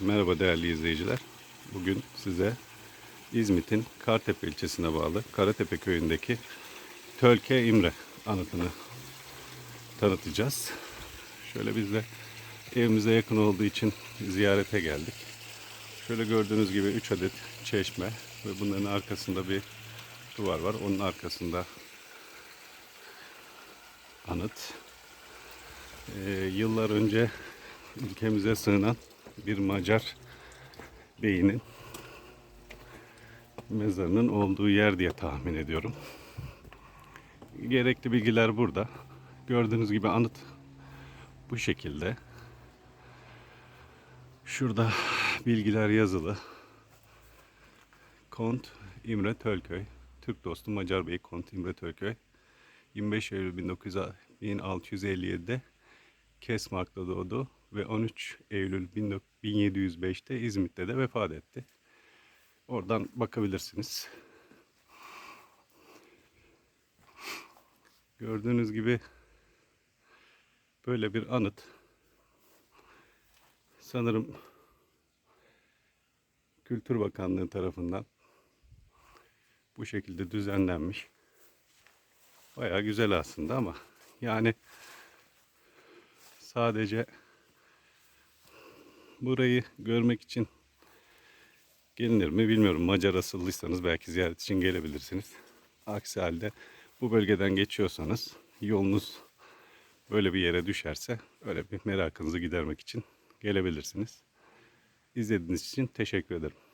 Merhaba değerli izleyiciler. Bugün size İzmit'in Kartepe ilçesine bağlı Karatepe köyündeki Tölke İmre anıtını tanıtacağız. Şöyle biz de evimize yakın olduğu için ziyarete geldik. Şöyle gördüğünüz gibi 3 adet çeşme ve bunların arkasında bir duvar var. Onun arkasında anıt. Ee, yıllar önce ülkemize sığınan bir Macar beyinin mezarının olduğu yer diye tahmin ediyorum. Gerekli bilgiler burada. Gördüğünüz gibi anıt bu şekilde. Şurada bilgiler yazılı. Kont İmre Tölköy. Türk dostu Macar Bey Kont İmre Tölköy. 25 Eylül 1900 1657'de Kesmark'ta doğdu ve 13 Eylül 1705'te İzmit'te de vefat etti. Oradan bakabilirsiniz. Gördüğünüz gibi böyle bir anıt. Sanırım Kültür Bakanlığı tarafından bu şekilde düzenlenmiş. Bayağı güzel aslında ama yani sadece burayı görmek için gelinir mi bilmiyorum. Macar asıllıysanız belki ziyaret için gelebilirsiniz. Aksi halde bu bölgeden geçiyorsanız yolunuz böyle bir yere düşerse öyle bir merakınızı gidermek için gelebilirsiniz. İzlediğiniz için teşekkür ederim.